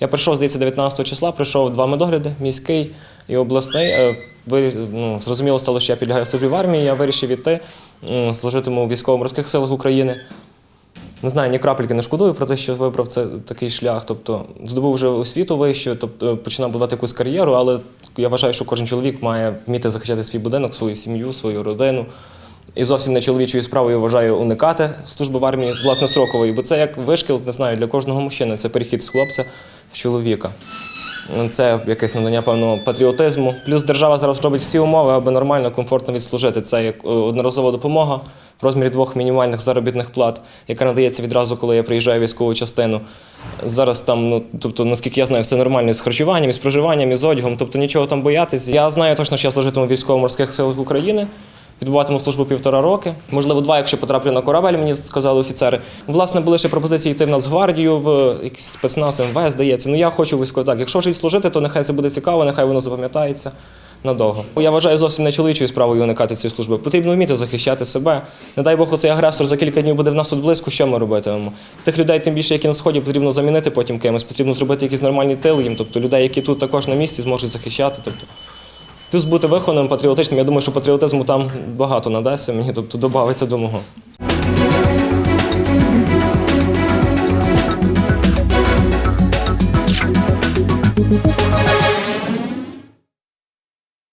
Я прийшов, здається, 19 числа, прийшов два медогляди, міський і обласний. Е, вирі- ну, зрозуміло стало, що я підлягаю службі в армії, я вирішив іти, служитиму у військово-морських силах України. Не знаю, ні крапельки не шкодую про те, що вибрав це такий шлях. Тобто здобув вже освіту вищу, тобто починав будувати якусь кар'єру, але я вважаю, що кожен чоловік має вміти захищати свій будинок, свою сім'ю, свою родину. І зовсім не чоловічою справою вважаю уникати служби в армії, власне, срокової, бо це як вишкіл, не знаю, для кожного мужчини. Це перехід з хлопця в чоловіка. Це якесь надання певного патріотизму. Плюс держава зараз робить всі умови, аби нормально, комфортно відслужити. Це як е, одноразова допомога в розмірі двох мінімальних заробітних плат, яка надається відразу, коли я приїжджаю в військову частину. Зараз там, ну тобто, наскільки я знаю, все нормально з харчуванням, з проживанням, з одягом, тобто нічого там боятись. Я знаю точно, що я служитиму військово-морських силах України. Відбуватиму службу півтора роки, можливо, два, якщо потраплю на корабель, мені сказали офіцери. Власне, були ще пропозиції йти в Нацгвардію, в якийсь спецназ МВС, здається. Ну я хочу військово так. Якщо вже служити, то нехай це буде цікаво, нехай воно запам'ятається надовго. Я вважаю зовсім не чоловічою справою уникати цієї служби. Потрібно вміти захищати себе. Не дай Бог, оцей агресор за кілька днів буде в нас тут близько, що ми робитимемо? Тих людей, тим більше, які на сході, потрібно замінити потім кимось, потрібно зробити якийсь нормальний тил їм, тобто людей, які тут також на місці зможуть захищати. Тобто, Плюс бути вихованим, патріотичним. Я думаю, що патріотизму там багато надасться мені, тобто додається до мого.